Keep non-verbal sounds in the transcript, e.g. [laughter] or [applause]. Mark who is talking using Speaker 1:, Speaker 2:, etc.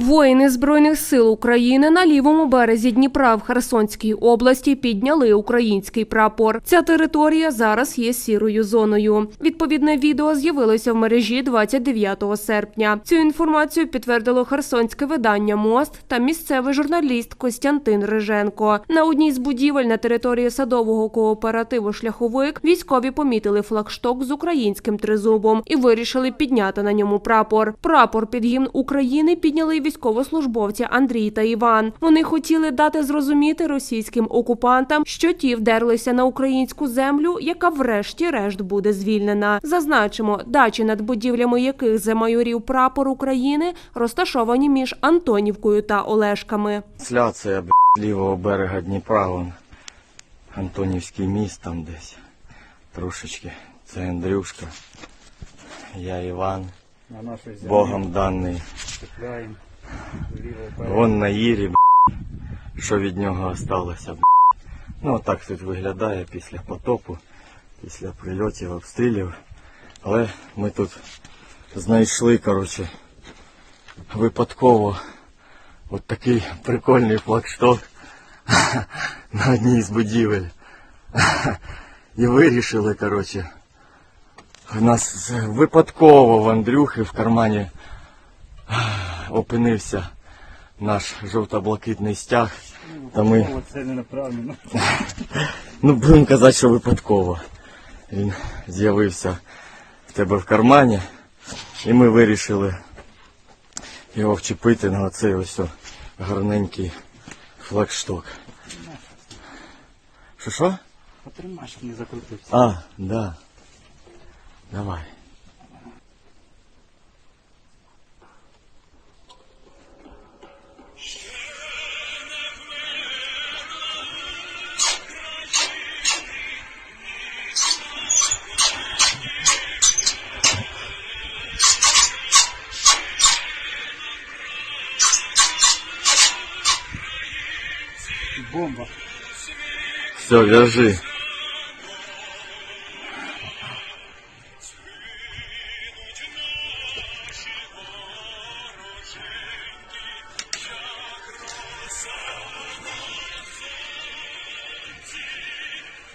Speaker 1: Воїни Збройних сил України на лівому березі Дніпра в Херсонській області підняли український прапор. Ця територія зараз є сірою зоною. Відповідне відео з'явилося в мережі 29 серпня. Цю інформацію підтвердило херсонське видання Мост та місцевий журналіст Костянтин Риженко. На одній з будівель на території садового кооперативу Шляховик військові помітили флагшток з українським тризубом і вирішили підняти на ньому прапор. Прапор під гімн України підняли військовослужбовці Андрій та Іван. Вони хотіли дати зрозуміти російським окупантам, що ті вдерлися на українську землю, яка врешті-решт буде звільнена. Зазначимо, дачі над будівлями яких замайорів прапор України розташовані між Антонівкою та Олешками.
Speaker 2: Трансляція б**, лівого берега Дніпра, вон Антонівський міст там десь. Трошечки. Це Андрюшка. Я Іван,
Speaker 3: на
Speaker 2: Богом даний. Вон на Ірі, що від нього осталося. б**. Ну так тут виглядає після потопу, після прильотів, обстрілів. Але ми тут знайшли, коротше, випадково от такий прикольний флагшток [laughs] на одній з будівель. І вирішили, коротше, в нас випадково в Андрюхи в кармані опинився наш жовто-блакитний стяг. Та ми,
Speaker 3: це не направлено. [laughs]
Speaker 2: ну будемо казати, що випадково. Він з'явився в тебе в кармані. І ми вирішили його вчепити на оцей ось гарненький флагшток. Що що?
Speaker 3: Потримай, щоб не закрутився.
Speaker 2: А, да. Давай.
Speaker 3: Бомба.
Speaker 2: Все, вяжи.